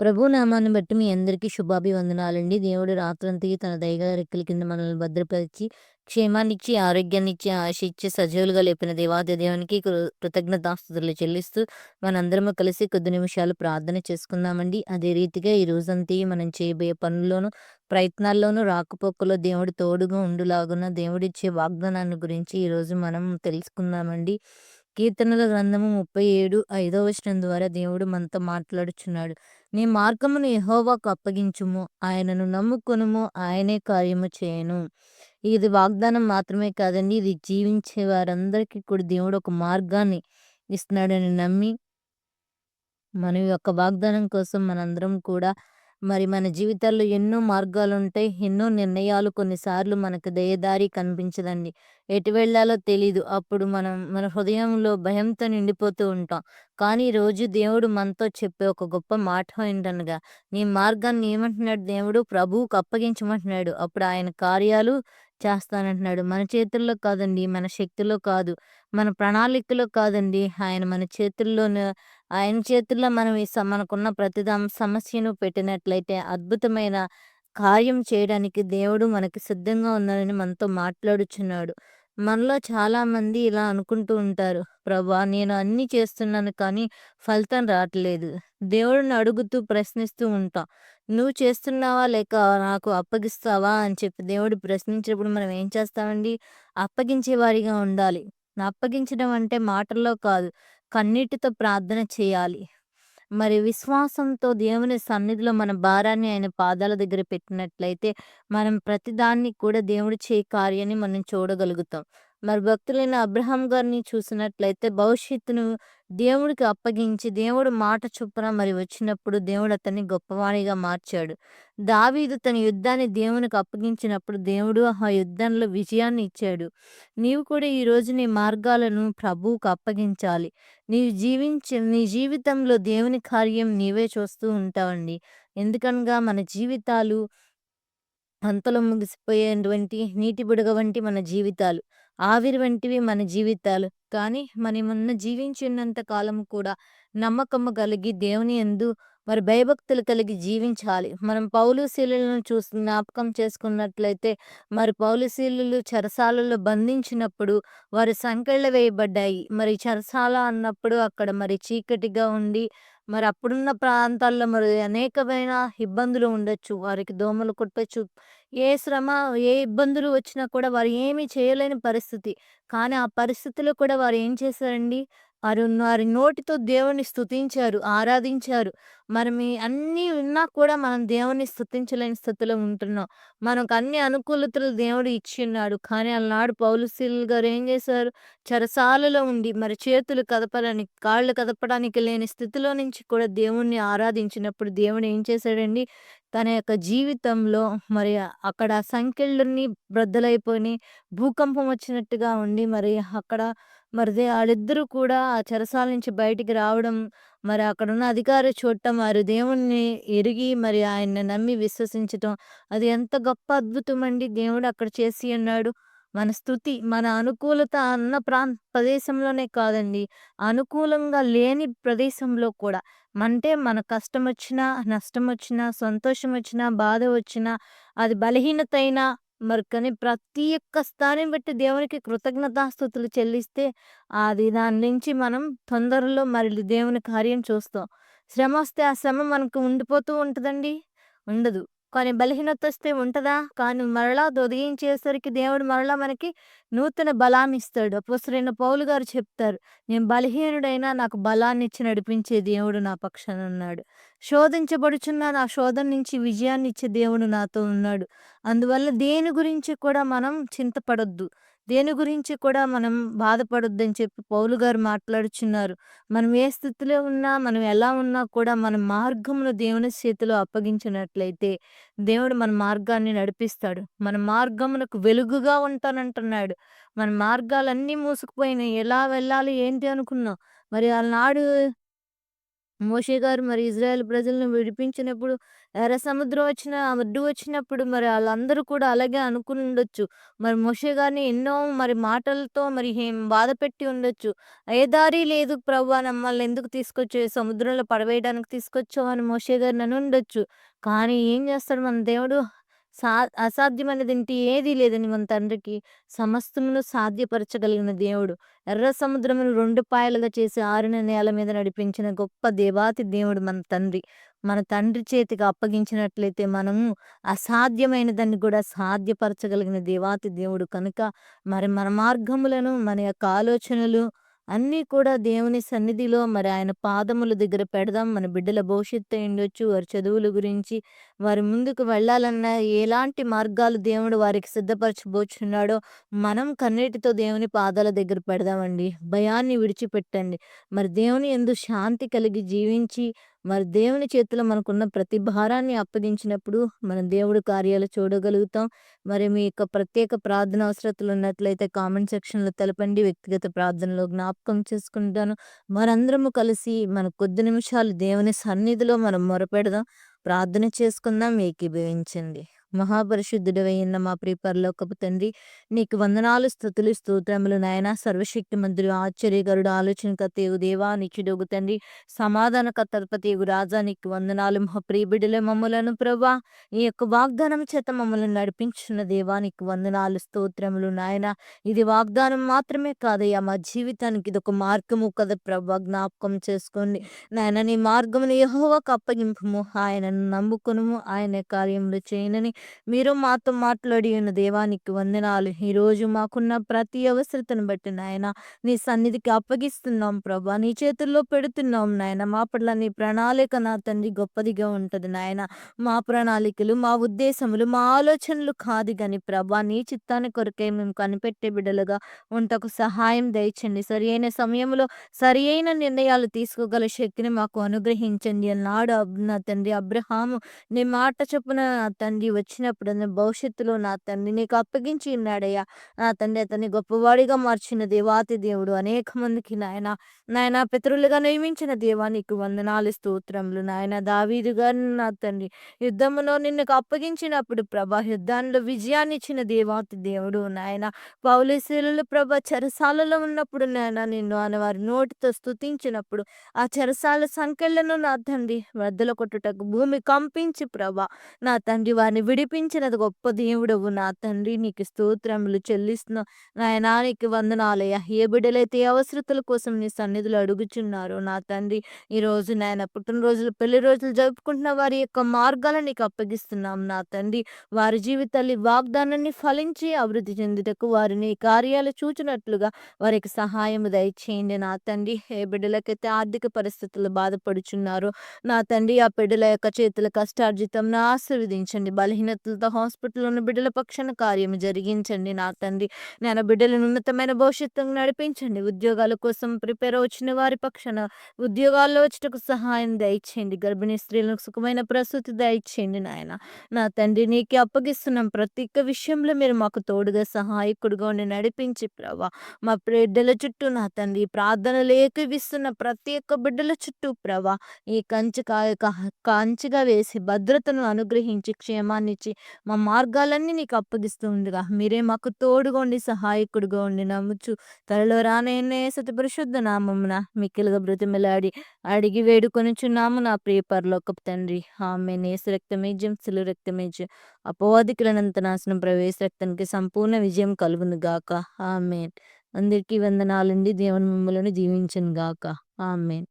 ప్రభు నామాన్ని బట్టి మీ అందరికీ శుభాభివందనాలండి. దేవుడు రాత్రంతకి తన దయగల రెక్కల కింద మనల్ని భద్రపరిచి, క్షేమాన్నిచ్చి, ఆరోగ్యాన్నిచ్చి, ఆశ ఇచ్చి, సజీవులుగా లేపిన దేవాది దేవునికి కృ కృతజ్ఞతాస్తుతులు చెల్లిస్తూ, మనందరము కలిసి కొద్ది నిమిషాలు ప్రార్థన చేసుకుందామండి. అదే రీతిగా ఈ రోజంతా మనం చేయబోయే పనుల్లోనూ, ప్రయత్నాల్లోనూ, రాకపోకలో దేవుడు తోడుగా ఉండులాగున దేవుడిచ్చే వాగ్దానాన్ని గురించి ఈరోజు మనం తెలుసుకుందామండి. కీర్తనల గ్రంథము 37 ఐదో వచనం ద్వారా దేవుడు మనతో మాట్లాడుచున్నాడు. నీ మార్గమును ఎహోవాకు అప్పగించుము. ఆయనను నమ్ముకొనుము. ఆయనే కార్యము చేయను ఇది వాగ్దానం మాత్రమే కాదండి. ఇది జీవించే వారందరికీ కూడా దేవుడు ఒక మార్గాన్ని ఇస్తున్నాడని నమ్మి, మన యొక్క వాగ్దానం కోసం మనందరం కూడా మరి మన జీవితాల్లో ఎన్నో మార్గాలుంటాయి. ఎన్నో నిర్ణయాలు కొన్నిసార్లు మనకు దయదారి కనిపించదండి. ఎటు వెళ్ళాలో తెలీదు. అప్పుడు మనం మన హృదయంలో భయంతో నిండిపోతూ ఉంటాం. కానీ రోజు దేవుడు మనతో చెప్పే ఒక గొప్ప మాట ఏంటనగా, నీ మార్గాన్ని ఏమంటున్నాడు దేవుడు? ప్రభువుకు అప్పగించమంటున్నాడు. అప్పుడు ఆయన కార్యాలు చేస్తానంటున్నాడు. మన చేతుల్లో కాదండి. మన శక్తిలో కాదు. మన ప్రణాళికలో కాదండి. ఆయన మన చేతుల్లోనే ఆయన చేతుల్లో మనం ఈ మనకున్న ప్రతి సమస్యను పెట్టినట్లయితే అద్భుతమైన కార్యం చేయడానికి దేవుడు మనకి సిద్ధంగా ఉన్నాడని మనతో మాట్లాడుచున్నాడు. మనలో చాలామంది ఇలా అనుకుంటూ ఉంటారు. ప్రభా! నేను అన్నీ చేస్తున్నాను కానీ ఫలితం రావట్లేదు దేవుడిని అడుగుతూ ప్రశ్నిస్తూ ఉంటాం. నువ్వు చేస్తున్నావా? లేక నాకు అప్పగిస్తావా? అని చెప్పి దేవుడు ప్రశ్నించినప్పుడు మనం ఏం చేస్తామండి? అప్పగించే వారిగా ఉండాలి. అప్పగించడం అంటే మాటల్లో కాదు. కన్నీటితో ప్రార్థన చేయాలి. మరి విశ్వాసంతో దేవుని సన్నిధిలో మన భారాన్ని ఆయన పాదాల దగ్గర పెట్టినట్లయితే, మనం ప్రతిదాన్ని కూడా దేవుడు చేయి కార్యాన్ని మనం చూడగలుగుతాం. మరి భక్తులైన అబ్రహాం గారిని చూసినట్లయితే భవిష్యత్తును దేవుడికి అప్పగించి, దేవుడు మాట చొప్పున మరి వచ్చినప్పుడు దేవుడు అతన్ని గొప్పవానిగా మార్చాడు. దావీదు తన యుద్ధాన్ని దేవునికి అప్పగించినప్పుడు దేవుడు ఆ యుద్ధంలో విజయాన్ని ఇచ్చాడు. నీవు కూడా ఈరోజు నీ మార్గాలను ప్రభువుకు అప్పగించాలి. నీవు జీవించే నీ జీవితంలో దేవుని కార్యం నీవే చూస్తూ ఉంటావండి. ఎందుకనగా మన జీవితాలు అంతలో ముగిసిపోయేటువంటి నీటి బుడగ వంటి మన జీవితాలు. ఆవిరి వంటివి మన జీవితాలు. కానీ మనమున్న జీవించినంత కాలం కూడా నమ్మకము కలిగి దేవుని యందు మరి భయభక్తులు కలిగి జీవించాలి. మనం పౌలు చూసి జ్ఞాపకం చేసుకున్నట్లయితే మరి పౌలు శీలులు చెరసాలలో బంధించినప్పుడు వారి సంకెళ్ళ వేయబడ్డాయి. మరి చెరసాల అన్నప్పుడు అక్కడ మరి చీకటిగా ఉండి మరి అప్పుడున్న ప్రాంతాల్లో మరి అనేకమైన ఇబ్బందులు ఉండొచ్చు. వారికి దోమలు కుట్టచ్చు ఏ శ్రమ, ఏ ఇబ్బందులు వచ్చినా కూడా వారు ఏమీ చేయలేని పరిస్థితి. కానీ ఆ పరిస్థితిలో కూడా వారు ఏం చేశారండి? వారు వారి నోటితో దేవుణ్ణి స్థుతించారు ఆరాధించారు. మరి మీ అన్నీ ఉన్నా కూడా మనం దేవుణ్ణి స్థుతించలేని స్థితిలో ఉంటున్నాం. మనకు అన్ని అనుకూలతలు దేవుడు ఇచ్చిన్నాడు. కానీ అలనాడు పౌలుశీల్ గారు ఏం చేశారు? చరసాలలో ఉండి మరి చేతులు కదపడానికి, కాళ్ళు కదపడానికి లేని స్థితిలో నుంచి కూడా దేవుణ్ణి ఆరాధించినప్పుడు దేవుడు ఏం చేశాడండి? తన యొక్క జీవితంలో మరి అక్కడ సంఖ్యలన్నీ బ్రద్దలైపోయి భూకంపం వచ్చినట్టుగా ఉండి మరి అక్కడ మరి దే ఆళ్ళిద్దరూ కూడా ఆ చెరసాల నుంచి బయటికి రావడం, మరి అక్కడున్న అధికారి చూడటం, వారు దేవుణ్ణి ఎరిగి మరి ఆయన్ని నమ్మి విశ్వసించటం. అది ఎంత గొప్ప అద్భుతమండి దేవుడు అక్కడ చేసి ఉన్నాడు. మన స్థుతి మన అనుకూలత అన్న ప్రాం ప్రదేశంలోనే కాదండి. అనుకూలంగా లేని ప్రదేశంలో కూడా. అంటే మన కష్టమొచ్చినా, నష్టమొచ్చినా, సంతోషమొచ్చినా, బాధ వచ్చినా, అది బలహీనత అయినా మరి కానీ ప్రతి ఒక్క స్థానం బట్టి దేవునికి కృతజ్ఞతాస్థుతులు చెల్లిస్తే అది దాని నుంచి మనం తొందరలో మరి దేవుని కార్యం చూస్తాం. శ్రమ వస్తే ఆ శ్రమ మనకు ఉండిపోతూ ఉంటుందండి ఉండదు. కానీ బలహీనత వస్తే ఉంటదా? కానీ మరలా దొదిగించేసరికి దేవుడు మరలా మనకి నూతన బలాన్నిస్తాడు. అపోసరైన పౌలు గారు చెప్తారు. నేను బలహీనుడైనా నాకు బలాన్ని ఇచ్చి నడిపించే దేవుడు నా పక్షాన ఉన్నాడు. శోధించబడుచున్న నా శోధన నుంచి విజయాన్నిచ్చే దేవుడు నాతో ఉన్నాడు. అందువల్ల దేని గురించి కూడా మనం చింతపడొద్దు. దేని గురించి కూడా మనం బాధపడొద్దని చెప్పి పౌలు గారు మాట్లాడుచున్నారు. మనం ఏ స్థితిలో ఉన్నా, మనం ఎలా ఉన్నా కూడా మన మార్గమును దేవుని చేతిలో అప్పగించినట్లయితే దేవుడు మన మార్గాన్ని నడిపిస్తాడు. మన మార్గమునకు వెలుగుగా ఉంటానంటున్నాడు. మన మార్గాలన్నీ మూసుకుపోయినాయి. ఎలా వెళ్ళాలి ఏంటి అనుకున్నాం. మరి ఆనాడు మోషే గారు మరి ఇజ్రాయెల్ ప్రజలను విడిపించినప్పుడు ఎర్ర సముద్రం వచ్చిన అడ్డు వచ్చినప్పుడు మరి వాళ్ళందరూ కూడా అలాగే అనుకుని ఉండొచ్చు. మరి మోషే గారిని ఎన్నో మరి మాటలతో మరి బాధ బాధపెట్టి ఉండొచ్చు. ఏ దారి లేదు ప్రభువా! మమ్మల్ని ఎందుకు తీసుకొచ్చే సముద్రంలో పడవేయడానికి తీసుకొచ్చావు అని మోషే గారిని అనుండొచ్చు. కానీ ఏం చేస్తాడు మన దేవుడు? సా అసాధ్యమైనదేంటి ఏదీ లేదని మన తండ్రికి సమస్తమును సాధ్యపరచగలిగిన దేవుడు. ఎర్ర సముద్రమును రెండు పాయలుగా చేసి ఆరిన నేల మీద నడిపించిన గొప్ప దేవాతి దేవుడు మన తండ్రి. మన తండ్రి చేతికి అప్పగించినట్లయితే మనము అసాధ్యమైన దాన్ని కూడా సాధ్యపరచగలిగిన దేవాతి దేవుడు కనుక మరి మన మార్గములను, మన యొక్క ఆలోచనలు అన్నీ కూడా దేవుని సన్నిధిలో మరి ఆయన పాదముల దగ్గర పెడదాం. మన బిడ్డల భవిష్యత్తు ఉండొచ్చు వారి చదువుల గురించి, వారి ముందుకు వెళ్ళాలన్న ఎలాంటి మార్గాలు దేవుడు వారికి సిద్ధపరచబోచున్నాడో మనం కన్నీటితో దేవుని పాదాల దగ్గర పెడదామండి. భయాన్ని విడిచిపెట్టండి. మరి దేవుని ఎందు శాంతి కలిగి జీవించి, మరి దేవుని చేతిలో మనకున్న ప్రతి భారాన్ని అప్పగించినప్పుడు మనం దేవుడు కార్యాలు చూడగలుగుతాం. మరి మీ యొక్క ప్రత్యేక ప్రార్థన అవసరతలు ఉన్నట్లయితే కామెంట్ సెక్షన్‌లో తెలపండి. వ్యక్తిగత ప్రార్థనలో జ్ఞాపకం చేసుకుంటాను. మరందరము కలిసి మన కొద్ది నిమిషాలు దేవుని సన్నిధిలో మనం మొరపెడదాం. ప్రార్థన చేసుకుందాం. ఏకీభవించండి. మహాపరిశుద్ధుడవైన మా ప్రియపరలోకపు తండ్రి నీకు వందనాలు, స్థుతులు స్తోత్రములు నాయనా. ఆశ్చర్యగరుడు ఆలోచనకర్త ఆలోచనకర్తయగు దేవా నిచ్చుడుగు తండ్రి, సమాధానకర్తయగు రాజా నీకు వందనాలు. మా ప్రియ బిడ్డల ప్రభా ఈ యొక్క వాగ్దానం చేత మమ్మల్ని నడిపించిన దేవా నీకు వందనాలు, స్తోత్రములు నాయనా. ఇది వాగ్దానం మాత్రమే కాదయ్యా మా జీవితానికి ఇదొక మార్గము కదా ప్రభా జ్ఞాపకం చేసుకోండి. నాయన నీ మార్గమును యెహోవాకు అప్పగింపుము. ఆయనను నమ్ముకును ఆయన కార్యములు చేయనని మీరు మాతో మాట్లాడి ఉన్న దేవానికి వందనాలు. ఈరోజు మాకున్న ప్రతి అవసరతను బట్టి నాయనా నీ సన్నిధికి అప్పగిస్తున్నాం ప్రభా. నీ చేతుల్లో పెడుతున్నాం నాయనా. మా పట్ల నీ ప్రణాళిక నా తండ్రి గొప్పదిగా ఉంటుంది నాయనా. మా ప్రణాళికలు, మా ఉద్దేశములు, మా ఆలోచనలు కాదు గాని ప్రభా నీ చిత్తాన్ని కొరకే మేము కనిపెట్టే బిడ్డలుగా ఉంటకు సహాయం దయచండి. సరి అయిన సమయంలో సరియైన నిర్ణయాలు తీసుకోగల శక్తిని మాకు అనుగ్రహించండి అన్నాడు నా తండ్రి అబ్రహాము నీ మాట చొప్పున నా తండ్రి వచ్చినప్పుడు నా భవిష్యత్తులో నా తండ్రి నీకు అప్పగించి ఉన్నాడయ్యా. నా తండ్రి అతన్ని గొప్పవాడిగా మార్చిన దేవాతి దేవుడు. అనేక మందికి నాయనా, నాయనా పితరులుగా నియమించిన దేవా నీకు వందనాలు, స్తోత్రములు నాయనా. దావీదు గారిని నా తండ్రి యుద్ధములో నిన్నుకు అప్పగించినప్పుడు ప్రభా యుద్ధాల్లో విజయాన్నిచ్చిన దేవాతి దేవుడు నాయనా. పౌలు శీలలు ప్రభా చెరసాలలో ఉన్నప్పుడు నాయనా నిన్ను అని వారి నోటితో స్తుతించినప్పుడు ఆ చెరసాల సంఖ్యలను నా తండ్రి వద్దల కొట్టుటకు భూమి కంపించి ప్రభా నా తండ్రి వారిని విడిపించినది గొప్ప దేవుడవు నా తండ్రి నీకు స్తోత్రములు చెల్లిస్తున్న నాయనా నీకు వందనాలయ్యా. ఏ బిడ్డలైతే అవసరతల కోసం నీ సన్నిధిలో అడుగుచున్నారో నా తండ్రి ఈరోజు నాయన పుట్టినరోజులు, పెళ్ళి రోజులు జరుపుకుంటున్న వారి యొక్క మార్గాలను నీకు అప్పగిస్తున్నాం నా తండ్రి. వారి జీవితాన్ని వాగ్దానాన్ని ఫలించి అభివృద్ధి చెందుటకు వారిని కార్యాలు చూచినట్లుగా వారికి సహాయం దయచేయండి నా తండ్రి. ఏ బిడ్డలకైతే ఆర్థిక పరిస్థితులు బాధపడుచున్నారో నా తండ్రి ఆ బిడ్డల యొక్క చేతుల కష్టార్జితంను ఆశీర్వదించండి. బలహీన బలహీనతలతో హాస్పిటల్‌లో ఉన్న బిడ్డల పక్షాన కార్యము జరిగించండి నా తండ్రి. నేను బిడ్డలను ఉన్నతమైన భవిష్యత్తును నడిపించండి. ఉద్యోగాల కోసం ప్రిపేర్ వచ్చిన వారి పక్షాన ఉద్యోగాల్లో వచ్చుటకు సహాయం దయచేయండి. గర్భిణీ స్త్రీలకు సుఖమైన ప్రసూతి దయచేయండి నాయన. నా తండ్రి నీకే అప్పగిస్తున్నాం. ప్రతి ఒక్క విషయంలో మీరు మాకు తోడుగా సహాయకుడిగా ఉండి నడిపించి ప్రభా మా బిడ్డల చుట్టూ నా తండ్రి ప్రార్థనలు ఏకీవిస్తున్న ప్రతి ఒక్క బిడ్డల చుట్టూ ప్రభా ఈ కంచి కాయ కంచిగా వేసి భద్రతను అనుగ్రహించి క్షేమాన్ని క్షేమాన్నిచ్చి మా మార్గాలన్నీ నీకు అప్పగిస్తూ ఉండగా మీరే మాకు తోడుగా ఉండి ఉండి నమ్ముచు త్వరలో రానయ్యున్న యేసతి పరిశుద్ధ నామమున మిక్కిలుగా బ్రతిమిలాడి అడిగి వేడుకొనిచున్నాము నా ప్రియ పరలోకపు తండ్రి. ఆమె నేసు రక్తమేజ్యం సిలువ రక్తమేజ్యం అపవాదికులనంత నాశనం ప్రవేశ రక్తానికి సంపూర్ణ విజయం కలుగును గాక. ఆమెన్ అందరికీ వందనాలండి. దేవుని మిమ్ములను దీవించను గాక. ఆమెన్